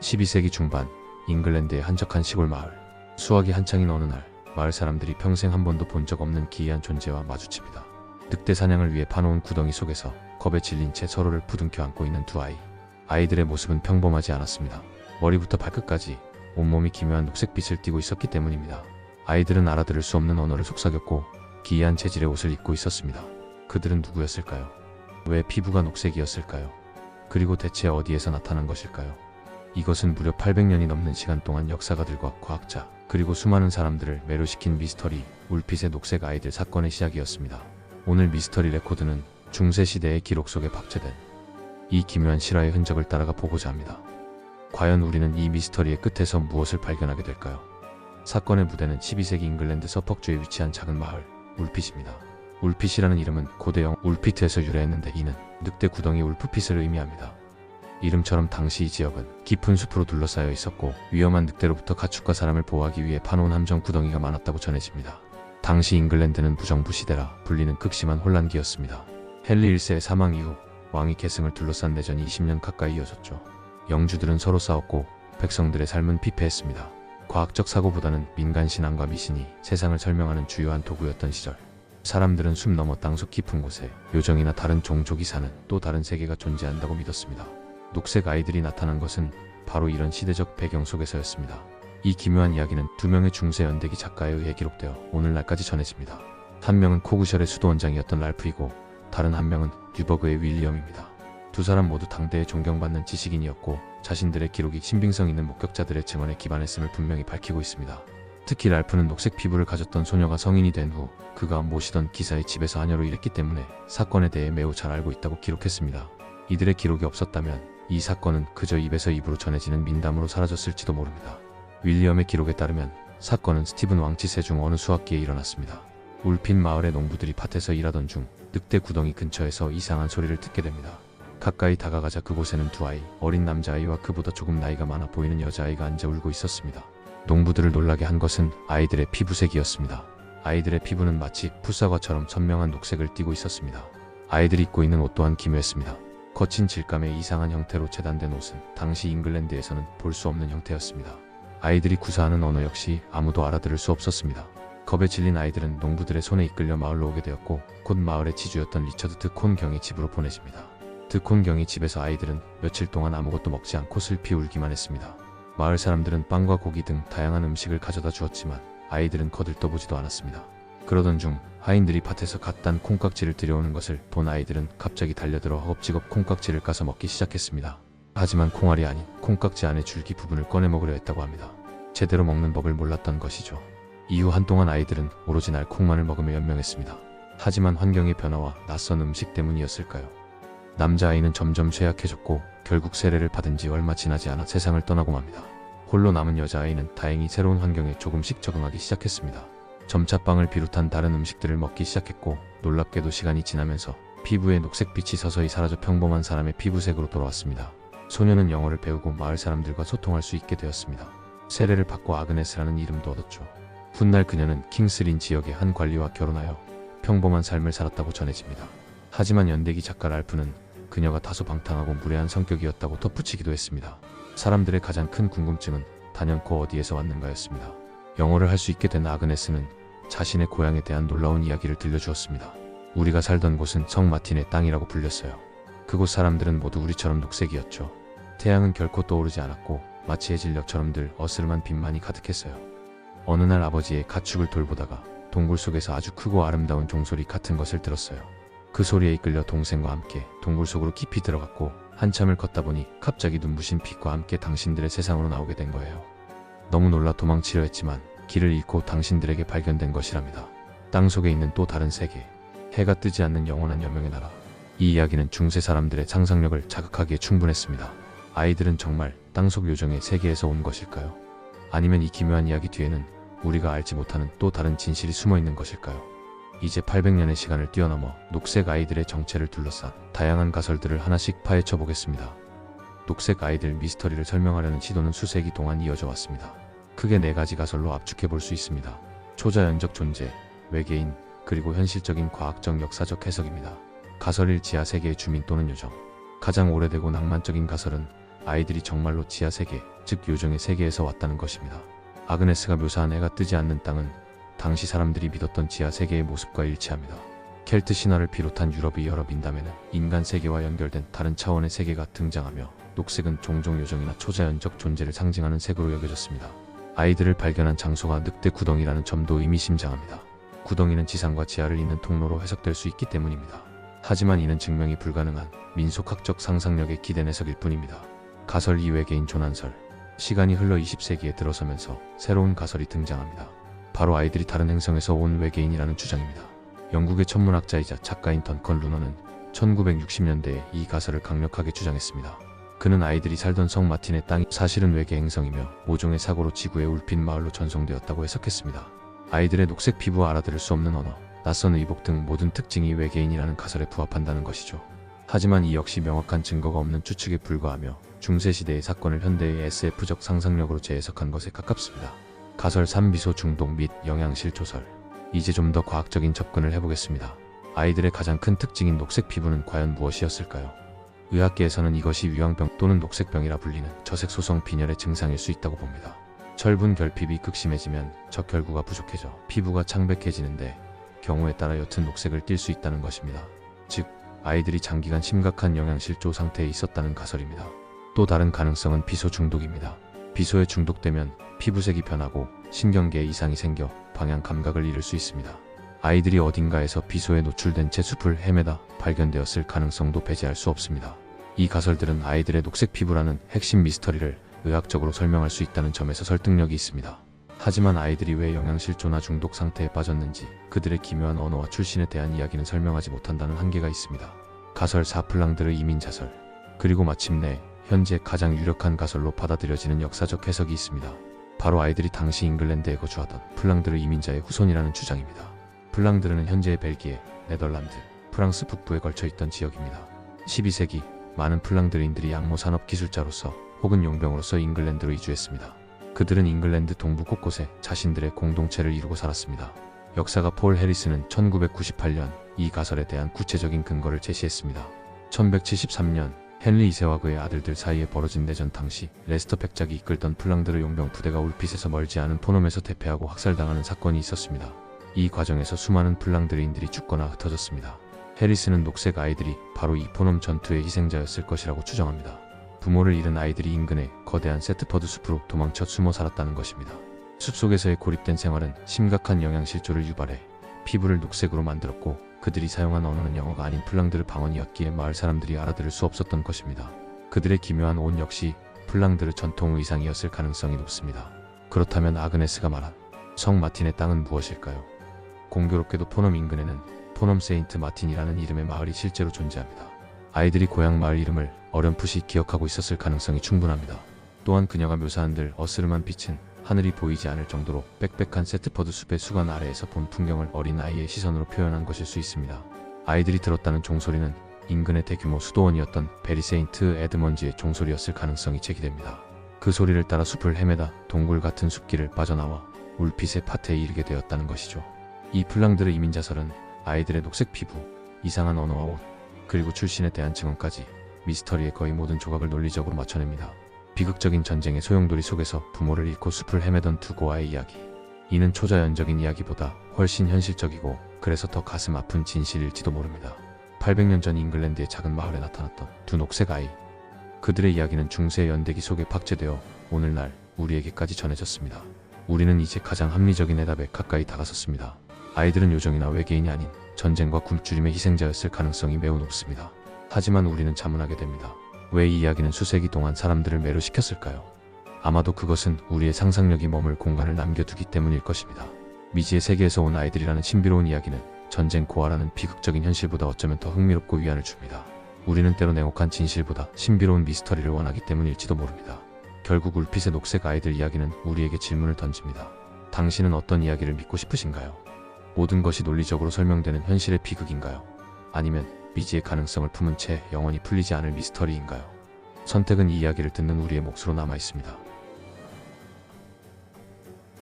12세기 중반 잉글랜드의 한적한 시골 마을. 수확이 한창인 어느 날 마을 사람들이 평생 한 번도 본 적 없는 기이한 존재와 마주칩니다. 늑대 사냥을 위해 파놓은 구덩이 속에서 겁에 질린 채 서로를 부둥켜 안고 있는 두 아이. 아이들의 모습은 평범하지 않았습니다. 머리부터 발끝까지 온몸이 기묘한 녹색빛을 띠고 있었기 때문입니다. 아이들은 알아들을 수 없는 언어를 속삭였고 기이한 재질의 옷을 입고 있었습니다. 그들은 누구였을까요? 왜 피부가 녹색이었을까요? 그리고 대체 어디에서 나타난 것일까요? 이것은 무려 800년이 넘는 시간 동안 역사가들과 과학자, 그리고 수많은 사람들을 매료시킨 미스터리, 울핏의 녹색 아이들 사건의 시작이었습니다. 오늘 미스터리 레코드는 중세시대의 기록 속에 박제된 이 기묘한 실화의 흔적을 따라가 보고자 합니다. 과연 우리는 이 미스터리의 끝에서 무엇을 발견하게 될까요? 사건의 무대는 12세기 잉글랜드 서퍽주에 위치한 작은 마을, 울핏입니다. 울핏이라는 이름은 고대영 울피트에서 유래했는데 이는 늑대 구덩이 울프핏을 의미합니다. 이름처럼 당시 이 지역은 깊은 숲으로 둘러싸여 있었고 위험한 늑대로부터 가축과 사람을 보호하기 위해 파놓은 함정 구덩이가 많았다고 전해집니다. 당시 잉글랜드는 무정부 시대라 불리는 극심한 혼란기였습니다. 헨리 1세의 사망 이후 왕위 계승을 둘러싼 내전이 20년 가까이 이어졌죠. 영주들은 서로 싸웠고 백성들의 삶은 피폐했습니다. 과학적 사고보다는 민간 신앙과 미신이 세상을 설명하는 주요한 도구였던 시절. 사람들은 숨 넘어 땅속 깊은 곳에 요정이나 다른 종족이 사는 또 다른 세계가 존재한다고 믿었습니다. 녹색 아이들이 나타난 것은 바로 이런 시대적 배경 속에서였습니다. 이 기묘한 이야기는 두 명의 중세 연대기 작가에 의해 기록되어 오늘날까지 전해집니다. 한 명은 코그셜의 수도원장이었던 랄프이고 다른 한 명은 뉴버그의 윌리엄입니다. 두 사람 모두 당대에 존경받는 지식인이었고 자신들의 기록이 신빙성 있는 목격자들의 증언에 기반했음을 분명히 밝히고 있습니다. 특히 랄프는 녹색 피부를 가졌던 소녀가 성인이 된 후 그가 모시던 기사의 집에서 하녀로 일했기 때문에 사건에 대해 매우 잘 알고 있다고 기록했습니다. 이들의 기록이 없었다면 이 사건은 그저 입에서 입으로 전해지는 민담으로 사라졌을지도 모릅니다. 윌리엄의 기록에 따르면 사건은 스티븐 왕치세 중 어느 수학기에 일어났습니다. 울핀 마을의 농부들이 밭에서 일하던 중 늑대 구덩이 근처에서 이상한 소리를 듣게 됩니다. 가까이 다가가자 그곳에는 두 아이, 어린 남자아이와 그보다 조금 나이가 많아 보이는 여자아이가 앉아 울고 있었습니다. 농부들을 놀라게 한 것은 아이들의 피부색이었습니다. 아이들의 피부는 마치 풋사과처럼 선명한 녹색을 띠고 있었습니다. 아이들이 입고 있는 옷 또한 기묘했습니다. 거친 질감의 이상한 형태로 재단된 옷은 당시 잉글랜드에서는 볼 수 없는 형태였습니다. 아이들이 구사하는 언어 역시 아무도 알아들을 수 없었습니다. 겁에 질린 아이들은 농부들의 손에 이끌려 마을로 오게 되었고 곧 마을의 지주였던 리처드 드콘 경의 집으로 보내집니다. 드콘 경의 집에서 아이들은 며칠 동안 아무것도 먹지 않고 슬피 울기만 했습니다. 마을 사람들은 빵과 고기 등 다양한 음식을 가져다 주었지만 아이들은 거들떠보지도 않았습니다. 그러던 중 하인들이 밭에서 갓 딴 콩깍지를 들여오는 것을 본 아이들은 갑자기 달려들어 허겁지겁 콩깍지를 까서 먹기 시작했습니다. 하지만 콩알이 아닌 콩깍지 안의 줄기 부분을 꺼내 먹으려 했다고 합니다. 제대로 먹는 법을 몰랐던 것이죠. 이후 한동안 아이들은 오로지 날 콩만을 먹으며 연명했습니다. 하지만 환경의 변화와 낯선 음식 때문이었을까요? 남자아이는 점점 쇠약해졌고 결국 세례를 받은 지 얼마 지나지 않아 세상을 떠나고 맙니다. 홀로 남은 여자아이는 다행히 새로운 환경에 조금씩 적응하기 시작했습니다. 점차 빵을 비롯한 다른 음식들을 먹기 시작했고 놀랍게도 시간이 지나면서 피부에 녹색빛이 서서히 사라져 평범한 사람의 피부색으로 돌아왔습니다. 소녀는 영어를 배우고 마을 사람들과 소통할 수 있게 되었습니다. 세례를 받고 아그네스라는 이름도 얻었죠. 훗날 그녀는 킹스린 지역의 한 관리와 결혼하여 평범한 삶을 살았다고 전해집니다. 하지만 연대기 작가 랄프는 그녀가 다소 방탕하고 무례한 성격이었다고 덧붙이기도 했습니다. 사람들의 가장 큰 궁금증은 단연코 어디에서 왔는가였습니다. 영어를 할 수 있게 된 아그네스는 자신의 고향에 대한 놀라운 이야기를 들려주었습니다. 우리가 살던 곳은 성 마틴의 땅이라고 불렸어요. 그곳 사람들은 모두 우리처럼 녹색이었죠. 태양은 결코 떠오르지 않았고 마치 해질녘처럼 늘 어스름한 빛만이 가득했어요. 어느 날 아버지의 가축을 돌보다가 동굴 속에서 아주 크고 아름다운 종소리 같은 것을 들었어요. 그 소리에 이끌려 동생과 함께 동굴 속으로 깊이 들어갔고 한참을 걷다 보니 갑자기 눈부신 빛과 함께 당신들의 세상으로 나오게 된 거예요. 너무 놀라 도망치려 했지만 길을 잃고 당신들에게 발견된 것이랍니다. 땅 속에 있는 또 다른 세계, 해가 뜨지 않는 영원한 여명의 나라. 이 이야기는 중세 사람들의 상상력을 자극하기에 충분했습니다. 아이들은 정말 땅속 요정의 세계에서 온 것일까요? 아니면 이 기묘한 이야기 뒤에는 우리가 알지 못하는 또 다른 진실이 숨어 있는 것일까요? 이제 800년의 시간을 뛰어넘어 녹색 아이들의 정체를 둘러싼 다양한 가설들을 하나씩 파헤쳐 보겠습니다. 녹색 아이들 미스터리를 설명하려는 시도는 수세기 동안 이어져 왔습니다. 크게 네 가지 가설로 압축해 볼 수 있습니다. 초자연적 존재, 외계인, 그리고 현실적인 과학적 역사적 해석입니다. 가설 1 지하 세계의 주민 또는 요정. 가장 오래되고 낭만적인 가설은 아이들이 정말로 지하 세계, 즉 요정의 세계에서 왔다는 것입니다. 아그네스가 묘사한 해가 뜨지 않는 땅은 당시 사람들이 믿었던 지하 세계의 모습과 일치합니다. 켈트 신화를 비롯한 유럽의 여러 민담에는 인간 세계와 연결된 다른 차원의 세계가 등장하며 녹색은 종종 요정이나 초자연적 존재를 상징하는 색으로 여겨졌습니다. 아이들을 발견한 장소가 늑대 구덩이라는 점도 의미심장합니다. 구덩이는 지상과 지하를 잇는 통로로 해석될 수 있기 때문입니다. 하지만 이는 증명이 불가능한 민속학적 상상력의 기댄 해석일 뿐입니다. 가설 이외계인 조난설 시간이 흘러 20세기에 들어서면서 새로운 가설이 등장합니다. 바로 아이들이 다른 행성에서 온 외계인이라는 주장입니다. 영국의 천문학자이자 작가인 던컨 루너는 1960년대에 이 가설을 강력하게 주장했습니다. 그는 아이들이 살던 성 마틴의 땅이 사실은 외계 행성이며 모종의 사고로 지구의 울핀 마을로 전송되었다고 해석했습니다. 아이들의 녹색 피부와 알아들을 수 없는 언어, 낯선 의복 등 모든 특징이 외계인이라는 가설에 부합한다는 것이죠. 하지만 이 역시 명확한 증거가 없는 추측에 불과하며 중세시대의 사건을 현대의 SF적 상상력으로 재해석한 것에 가깝습니다. 가설 3비소 중독 및 영양실 조설. 이제 좀 더 과학적인 접근을 해보겠습니다. 아이들의 가장 큰 특징인 녹색 피부는 과연 무엇이었을까요? 의학계에서는 이것이 위황병 또는 녹색병이라 불리는 저색 소성 빈혈의 증상일 수 있다고 봅니다. 철분 결핍이 극심해지면 적혈구가 부족해져 피부가 창백해지는데 경우에 따라 옅은 녹색을 띨 수 있다는 것입니다. 즉, 아이들이 장기간 심각한 영양실조 상태에 있었다는 가설입니다. 또 다른 가능성은 비소 중독입니다. 비소에 중독되면 피부색이 변하고 신경계에 이상이 생겨 방향 감각을 잃을 수 있습니다. 아이들이 어딘가에서 비소에 노출된 채 숲을 헤매다 발견되었을 가능성도 배제할 수 없습니다. 이 가설들은 아이들의 녹색 피부라는 핵심 미스터리를 의학적으로 설명할 수 있다는 점에서 설득력이 있습니다. 하지만 아이들이 왜 영양실조나 중독 상태에 빠졌는지 그들의 기묘한 언어와 출신에 대한 이야기는 설명하지 못한다는 한계가 있습니다. 가설 사플랑드르 이민 자설 그리고 마침내 현재 가장 유력한 가설로 받아들여지는 역사적 해석이 있습니다. 바로 아이들이 당시 잉글랜드에 거주하던 플랑드르 이민자의 후손이라는 주장입니다. 플랑드르는 현재의 벨기에, 네덜란드, 프랑스 북부에 걸쳐 있던 지역입니다. 12세기 많은 플랑드르인들이 양모 산업 기술자로서 혹은 용병으로서 잉글랜드로 이주했습니다. 그들은 잉글랜드 동부 곳곳에 자신들의 공동체를 이루고 살았습니다. 역사가 폴 해리스는 1998년 이 가설에 대한 구체적인 근거를 제시했습니다. 1173년 헨리 2세와 그의 아들들 사이에 벌어진 내전 당시 레스터 백작이 이끌던 플랑드르 용병 부대가 울핏에서 멀지 않은 포넘에서 대패하고 학살당하는 사건이 있었습니다. 이 과정에서 수많은 플랑드르인들이 죽거나 흩어졌습니다. 해리스는 녹색 아이들이 바로 이 포넘 전투의 희생자였을 것이라고 추정합니다. 부모를 잃은 아이들이 인근의 거대한 세트퍼드 숲으로 도망쳐 숨어 살았다는 것입니다. 숲속에서의 고립된 생활은 심각한 영양실조를 유발해 피부를 녹색으로 만들었고 그들이 사용한 언어는 영어가 아닌 플랑드르 방언이었기에 마을 사람들이 알아들을 수 없었던 것입니다. 그들의 기묘한 옷 역시 플랑드르 전통 의상이었을 가능성이 높습니다. 그렇다면 아그네스가 말한 성 마틴의 땅은 무엇일까요? 공교롭게도 포넘 인근에는 포넘 세인트 마틴이라는 이름의 마을이 실제로 존재합니다. 아이들이 고향 마을 이름을 어렴풋이 기억하고 있었을 가능성이 충분합니다. 또한 그녀가 묘사한 들 어스름한 빛은 하늘이 보이지 않을 정도로 빽빽한 세트퍼드 숲의 수관 아래에서 본 풍경을 어린 아이의 시선으로 표현한 것일 수 있습니다. 아이들이 들었다는 종소리는 인근의 대규모 수도원이었던 베리세인트 에드먼즈의 종소리였을 가능성이 제기됩니다. 그 소리를 따라 숲을 헤매다 동굴 같은 숲길을 빠져나와 울핏의 밭에 이르게 되었다는 것이죠. 이 플랑드르 이민자설은 아이들의 녹색 피부, 이상한 언어와 옷, 그리고 출신에 대한 증언까지 미스터리의 거의 모든 조각을 논리적으로 맞춰냅니다. 비극적인 전쟁의 소용돌이 속에서 부모를 잃고 숲을 헤매던 두 고아의 이야기. 이는 초자연적인 이야기보다 훨씬 현실적이고 그래서 더 가슴 아픈 진실일지도 모릅니다. 800년 전 잉글랜드의 작은 마을에 나타났던 두 녹색 아이. 그들의 이야기는 중세 연대기 속에 박제되어 오늘날 우리에게까지 전해졌습니다. 우리는 이제 가장 합리적인 해답에 가까이 다가섰습니다. 아이들은 요정이나 외계인이 아닌 전쟁과 굶주림의 희생자였을 가능성이 매우 높습니다. 하지만 우리는 자문하게 됩니다. 왜 이 이야기는 수세기 동안 사람들을 매료시켰을까요? 아마도 그것은 우리의 상상력이 머물 공간을 남겨두기 때문일 것입니다. 미지의 세계에서 온 아이들이라는 신비로운 이야기는 전쟁 고아라는 비극적인 현실보다 어쩌면 더 흥미롭고 위안을 줍니다. 우리는 때로 냉혹한 진실보다 신비로운 미스터리를 원하기 때문일지도 모릅니다. 결국 울핏의 녹색 아이들 이야기는 우리에게 질문을 던집니다. 당신은 어떤 이야기를 믿고 싶으신가요? 모든 것이 논리적으로 설명되는 현실의 비극인가요? 아니면 미지의 가능성을 품은 채 영원히 풀리지 않을 미스터리인가요? 선택은 이 이야기를 듣는 우리의 몫으로 남아 있습니다.